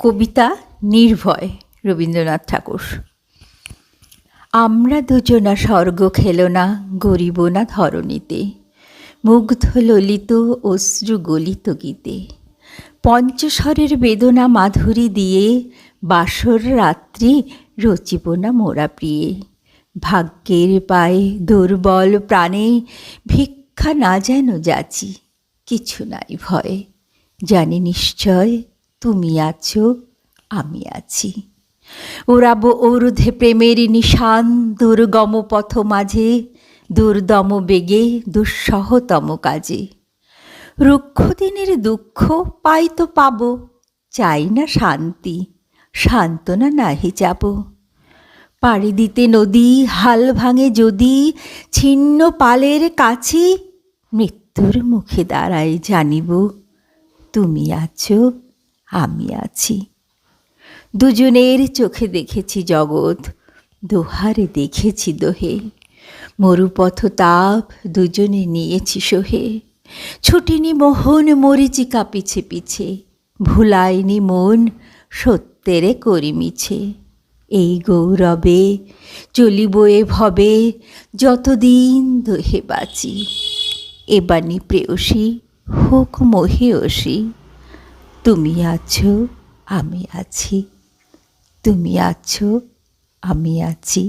কবিতা নির্ভয়, রবীন্দ্রনাথ ঠাকুর। আমরা দুজনা স্বর্গ খেলো না, গরিব না ধরণীতে। মুগ্ধ ললিত অশ্রু গলিত গীতে। পঞ্চস্বরের বেদনা মাধুরী দিয়ে বাসর রাত্রি রচিব না মোরা প্রিয়ে। ভাগ্যের পায়ে দুর্বল প্রাণে ভিক্ষা না যেন যাচি, কিছু নাই ভয়। জানি নিশ্চয় তুমি আছো, আমি আছি। ওরাব ঊর্ধ্বে প্রেমের নিশান দুর্গম পথ মাঝে, দুর্দম বেগে, দুঃসহতম কাজে। রুক্ষ দিনের দুঃখ পাই তো পাব, চাই না শান্তি, সান্ত্বনা নাহি যাব পাড়ি দিতে নদী হাল ভাঙে যদি, ছিন্ন পালের কাছে, মৃত্যুর মুখে দাঁড়ায় জানিব, তুমি আছো আমি আছি। দুজনের চোখে দেখেছি জগৎ, দোহারে দেখেছি দোহে। মরুপথ তাপ দুজনে নিয়েছি সোহে। ছুটিনি মোহন মরিচিকা পিছে পিছে। ভুলাইনি মন সত্যেরে করি মিছে। এই গৌরবে চলিব এ ভবে, যতদিন দোহে বাঁচি। এবানি প্রেয়সী, হোক মহেয়সী তুমি আছো আমি আছি। তুমি আছো আমি আছি।